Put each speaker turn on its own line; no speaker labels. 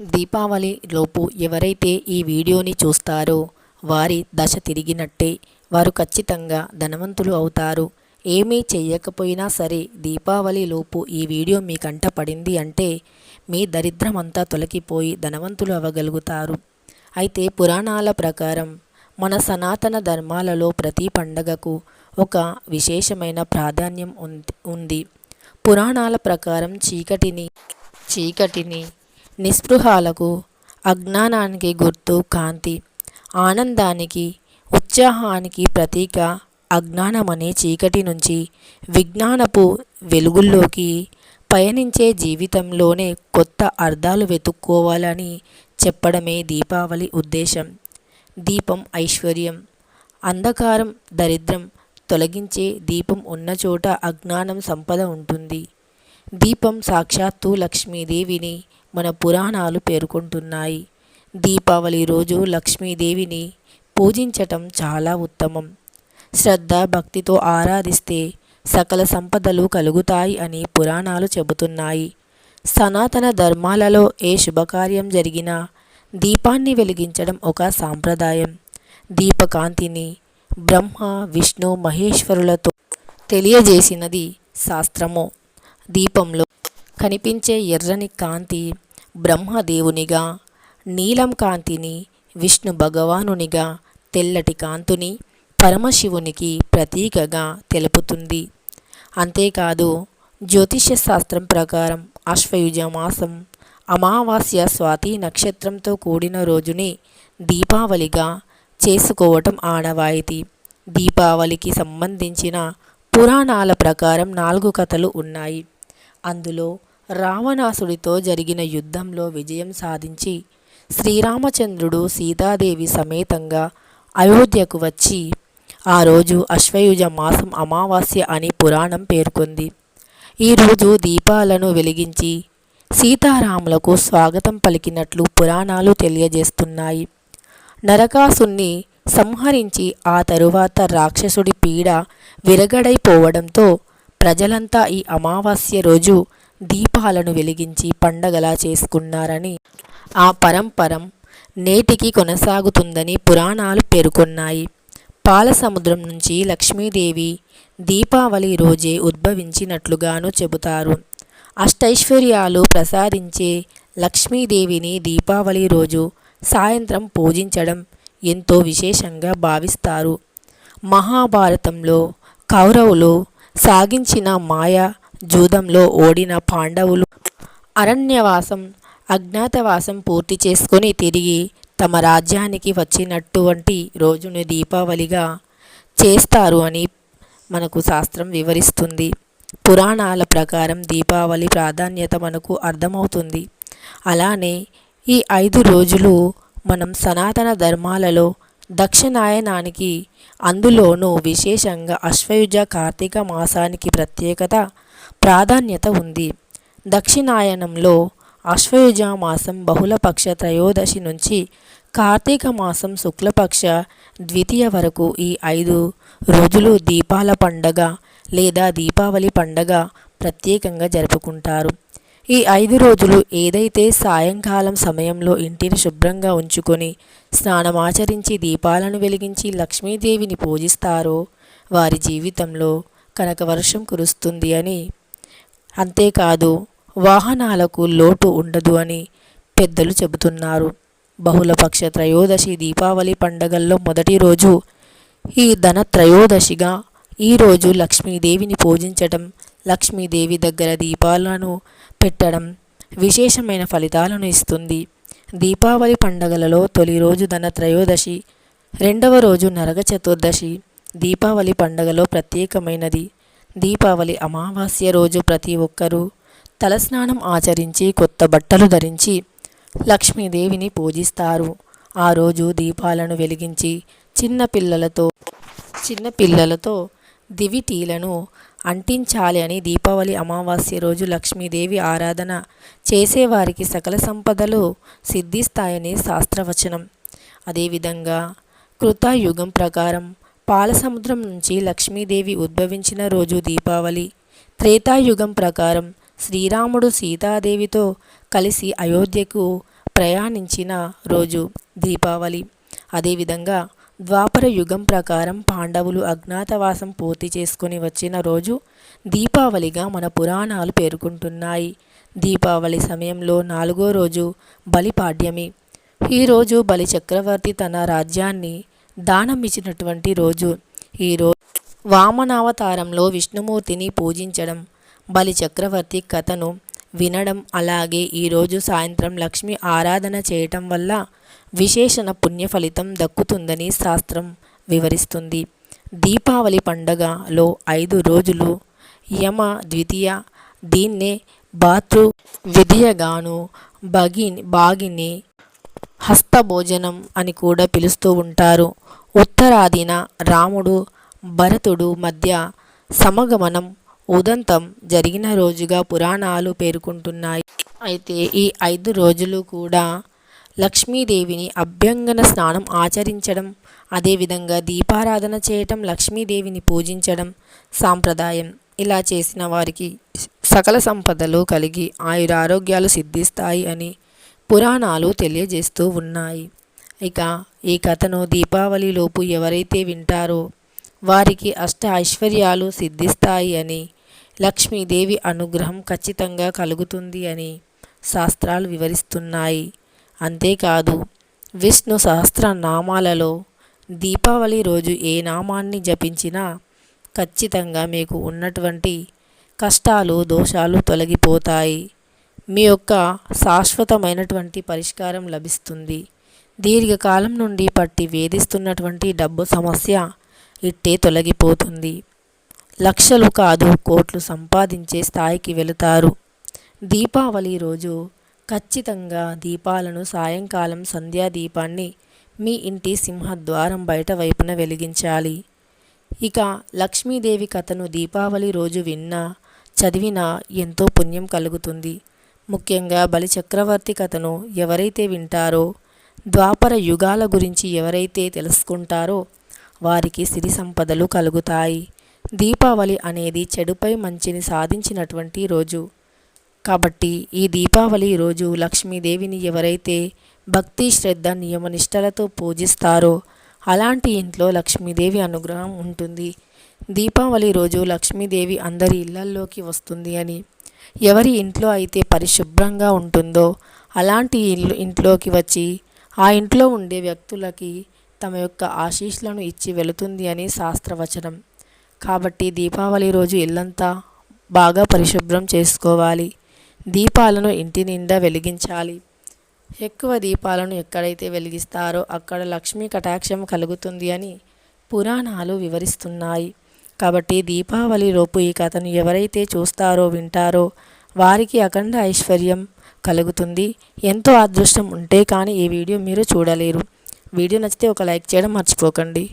దీపావళి లోపు ఎవరైతే ఈ వీడియోని చూస్తారో వారి దశ తిరిగినట్టే వారు ఖచ్చితంగా ధనవంతులు అవుతారు. ఏమీ చేయకపోయినా సరే దీపావళి లోపు ఈ వీడియో మీ కంట పడింది అంటే మీ దరిద్రమంతా తొలగిపోయి ధనవంతులు అవ్వగలుగుతారు. అయితే పురాణాల ప్రకారం మన సనాతన ధర్మాలలో ప్రతి పండగకు ఒక విశేషమైన ప్రాధాన్యం ఉం- ఉంది. పురాణాల ప్రకారం చీకటిని చీకటిని నిస్పృహాలకు అజ్ఞానానికి గుర్తు కాంతి ఆనందానికి ఉత్సాహానికి ప్రతీక అజ్ఞానమనే చీకటి నుంచి విజ్ఞానపు వెలుగుల్లోకి పయనించే జీవితంలోనే కొత్త అర్థాలు వెతుక్కోవాలని చెప్పడమే దీపావళి ఉద్దేశం. దీపం ఐశ్వర్యం అంధకారం దరిద్రం తొలగించే దీపం ఉన్న చోట అజ్ఞానం సంపద ఉంటుంది. దీపం సాక్షాత్తు లక్ష్మీదేవిని మన పురాణాలు పేర్కొంటున్నాయి. దీపావళి రోజు లక్ష్మీదేవిని పూజించటం చాలా ఉత్తమం. శ్రద్ధ భక్తితో ఆరాధిస్తే సకల సంపదలు కలుగుతాయి అని పురాణాలు చెబుతున్నాయి. సనాతన ధర్మాలలో ఏ శుభకార్యం జరిగినా దీపాన్ని వెలిగించడం ఒక సాంప్రదాయం. దీపకాంతిని బ్రహ్మ విష్ణు మహేశ్వరులతో తెలియజేసినది శాస్త్రము. దీపంలో కనిపించే ఎర్రని కాంతి బ్రహ్మదేవునిగా నీలం కాంతిని విష్ణు భగవానునిగా తెల్లటి కాంతుని పరమశివునికి ప్రతీకగా తెలుపుతుంది. అంతేకాదు జ్యోతిష్య శాస్త్రం ప్రకారం అశ్వయుజ మాసం అమావాస్య స్వాతి నక్షత్రంతో కూడిన రోజుని దీపావళిగా చేసుకోవటం ఆనవాయితీ. దీపావళికి సంబంధించిన పురాణాల ప్రకారం నాలుగు కథలు ఉన్నాయి. అందులో రావణాసుడితో జరిగిన యుద్ధంలో విజయం సాధించి శ్రీరామచంద్రుడు సీతాదేవి సమేతంగా అయోధ్యకు వచ్చి ఆ రోజు అశ్వయుజ మాసం అమావాస్య అని పురాణం పేర్కొంది. ఈరోజు దీపాలను వెలిగించి సీతారాములకు స్వాగతం పలికినట్లు పురాణాలు తెలియజేస్తున్నాయి. నరకాసుని సంహరించి ఆ తరువాత రాక్షసుడి పీడ విరగడైపోవడంతో ప్రజలంతా ఈ అమావాస్య రోజు దీపాలను వెలిగించి పండగలా చేసుకున్నారని ఆ పరంపరం నేటికి కొనసాగుతుందని పురాణాలు పేర్కొన్నాయి. పాలసముద్రం నుంచి లక్ష్మీదేవి దీపావళి రోజే ఉద్భవించినట్లుగాను చెబుతారు. అష్టైశ్వర్యాలు ప్రసాదించే లక్ష్మీదేవిని దీపావళి రోజు సాయంత్రం పూజించడం ఎంతో విశేషంగా భావిస్తారు. మహాభారతంలో కౌరవులు సాగించిన మాయ జూదంలో ఓడిన పాండవులు అరణ్యవాసం అజ్ఞాతవాసం పూర్తి చేసుకొని తిరిగి తమ రాజ్యానికి వచ్చినటువంటి రోజును దీపావళిగా చేస్తారు అని మనకు శాస్త్రం వివరిస్తుంది. పురాణాల ప్రకారం దీపావళి ప్రాధాన్యత మనకు అర్థమవుతుంది. అలానే ఈ ఐదు రోజులు మనం సనాతన ధర్మాలలో దక్షిణాయనానికి అందులోనూ విశేషంగా అశ్వయుజ కార్తీక మాసానికి ప్రత్యేకత ప్రాధాన్యత ఉంది. దక్షిణాయనంలో అశ్వయుజ మాసం బహుళపక్ష త్రయోదశి నుంచి కార్తీక మాసం శుక్లపక్ష ద్వితీయ వరకు ఈ ఐదు రోజులు దీపాల పండగ లేదా దీపావళి పండగ ప్రత్యేకంగా జరుపుకుంటారు. ఈ ఐదు రోజులు ఏదైతే సాయంకాలం సమయంలో ఇంటిని శుభ్రంగా ఉంచుకొని స్నానమాచరించి దీపాలను వెలిగించి లక్ష్మీదేవిని పూజిస్తారో వారి జీవితంలో కనక వర్షం కురుస్తుంది అని అంతేకాదు వాహనాలకు లోటు ఉండదు అని పెద్దలు చెబుతున్నారు. బహుళపక్ష త్రయోదశి దీపావళి పండగల్లో మొదటి రోజు ఈ ధన త్రయోదశిగా ఈరోజు లక్ష్మీదేవిని పూజించటం లక్ష్మీదేవి దగ్గర దీపాలను పెట్టడం విశేషమైన ఫలితాలను ఇస్తుంది. దీపావళి పండగలలో తొలి రోజు ధన త్రయోదశి రెండవ రోజు నరక చతుర్దశి. దీపావళి పండగలో ప్రత్యేకమైనది దీపావళి అమావాస్య రోజు ప్రతి ఒక్కరూ తలస్నానం ఆచరించి కొత్త బట్టలు ధరించి లక్ష్మీదేవిని పూజిస్తారు. ఆ రోజు దీపాలను వెలిగించి చిన్నపిల్లలతో చిన్నపిల్లలతో దివిటీలను అంటించాలి అని దీపావళి అమావాస్య రోజు లక్ష్మీదేవి ఆరాధన చేసేవారికి సకల సంపదలు సిద్ధిస్తాయని శాస్త్రవచనం. అదేవిధంగా కృతాయుగం ప్రకారం పాలసముద్రం నుంచి లక్ష్మీదేవి ఉద్భవించిన రోజు దీపావళి. త్రేతాయుగం ప్రకారం శ్రీరాముడు సీతాదేవితో కలిసి అయోధ్యకు ప్రయాణించిన రోజు దీపావళి. అదేవిధంగా ద్వాపర యుగం ప్రకారం పాండవులు అజ్ఞాతవాసం పూర్తి చేసుకొని వచ్చిన రోజు దీపావళిగా మన పురాణాలు పేర్కొంటున్నాయి. దీపావళి సమయంలో నాలుగో రోజు బలిపాడ్యమి. ఈరోజు బలి చక్రవర్తి తన రాజ్యాన్ని దానం ఇచ్చినటువంటి రోజు ఈరోజు వామనావతారంలో విష్ణుమూర్తిని పూజించడం బలి చక్రవర్తి కథను వినడం అలాగే ఈరోజు సాయంత్రం లక్ష్మి ఆరాధన చేయటం వల్ల విశేషణ పుణ్య ఫలితం దక్కుతుందని శాస్త్రం వివరిస్తుంది. దీపావళి పండగలో ఐదు రోజులు యమ ద్వితీయ దీన్నే బాతృ విధియగాను భగిని బాగిని హస్తభోజనం అని కూడా పిలుస్తూ ఉంటారు. ఉత్తరాదిన రాముడు భరతుడు మధ్య సమగమనం ఉదంతం జరిగిన రోజుగా పురాణాలు పేర్కొంటున్నాయి. అయితే ఈ ఐదు రోజులు కూడా లక్ష్మీదేవిని అభ్యంగన స్నానం ఆచరించడం అదేవిధంగా దీపారాధన చేయటం లక్ష్మీదేవిని పూజించడం సాంప్రదాయం. ఇలా చేసిన వారికి సకల సంపదలు కలిగి ఆయురారోగ్యాలు సిద్ధిస్తాయి అని పురాణాలు తెలియజేస్తూ ఉన్నాయి. ఇక ఈ కథను దీపావళిలోపు ఎవరైతే వింటారో వారికి అష్ట ఐశ్వర్యాలు సిద్ధిస్తాయి అని లక్ష్మీదేవి అనుగ్రహం ఖచ్చితంగా కలుగుతుంది అని శాస్త్రాలు వివరిస్తున్నాయి. అంతేకాదు విష్ణు సహస్ర నామాలలో దీపావళి రోజు ఏ నామాన్ని జపించినా ఖచ్చితంగా మీకు ఉన్నటువంటి కష్టాలు దోషాలు తొలగిపోతాయి. మీ యొక్క శాశ్వతమైనటువంటి పరిష్కారం లభిస్తుంది. దీర్ఘకాలం నుండి పట్టి వేధిస్తున్నటువంటి డబ్బు సమస్య ఇట్టే తొలగిపోతుంది. లక్షలు కాదు కోట్లు సంపాదించే స్థాయికి వెళుతారు. దీపావళి రోజు ఖచ్చితంగా దీపాలను సాయంకాలం సంధ్యా దీపాన్ని మీ ఇంటి సింహద్వారం బయట వైపున వెలిగించాలి. ఇక లక్ష్మీదేవి కథను దీపావళి రోజు విన్నా చదివినా ఎంతో పుణ్యం కలుగుతుంది. ముఖ్యంగా బలి చక్రవర్తి కథను ఎవరైతే వింటారో ద్వాపర యుగాల గురించి ఎవరైతే తెలుసుకుంటారో వారికి సిరి సంపదలు కలుగుతాయి. దీపావళి అనేది చెడుపై మంచిని సాధించినటువంటి రోజు. కాబట్టి ఈ దీపావళి రోజు లక్ష్మీదేవిని ఎవరైతే భక్తి శ్రద్ధ నియమనిష్టలతో పూజిస్తారో అలాంటి ఇంట్లో లక్ష్మీదేవి అనుగ్రహం ఉంటుంది. దీపావళి రోజు లక్ష్మీదేవి అందరి ఇళ్ళల్లోకి వస్తుంది అని ఎవరి ఇంట్లో అయితే పరిశుభ్రంగా ఉంటుందో అలాంటి ఇల్లు ఇంట్లోకి వచ్చి ఆ ఇంట్లో ఉండే వ్యక్తులకి తమ యొక్క ఆశీస్సులను ఇచ్చి వెళుతుంది అని శాస్త్రవచనం. కాబట్టి దీపావళి రోజు ఇల్లంతా బాగా పరిశుభ్రం చేసుకోవాలి. దీపాలను ఇంటి నిండా వెలిగించాలి. ఎక్కువ దీపాలను ఎక్కడైతే వెలిగిస్తారో అక్కడ లక్ష్మీ కటాక్షం కలుగుతుంది అని పురాణాలు వివరిస్తున్నాయి. కాబట్టి దీపావళి లోపు ఈ కథను ఎవరైతే చూస్తారో వింటారో వారికి అఖండ ఐశ్వర్యం కలుగుతుంది. ఎంతో అదృష్టం ఉంటే కానీ ఈ వీడియో మీరు చూడలేరు. వీడియో నచ్చితే ఒక లైక్ చేయడం మర్చిపోకండి.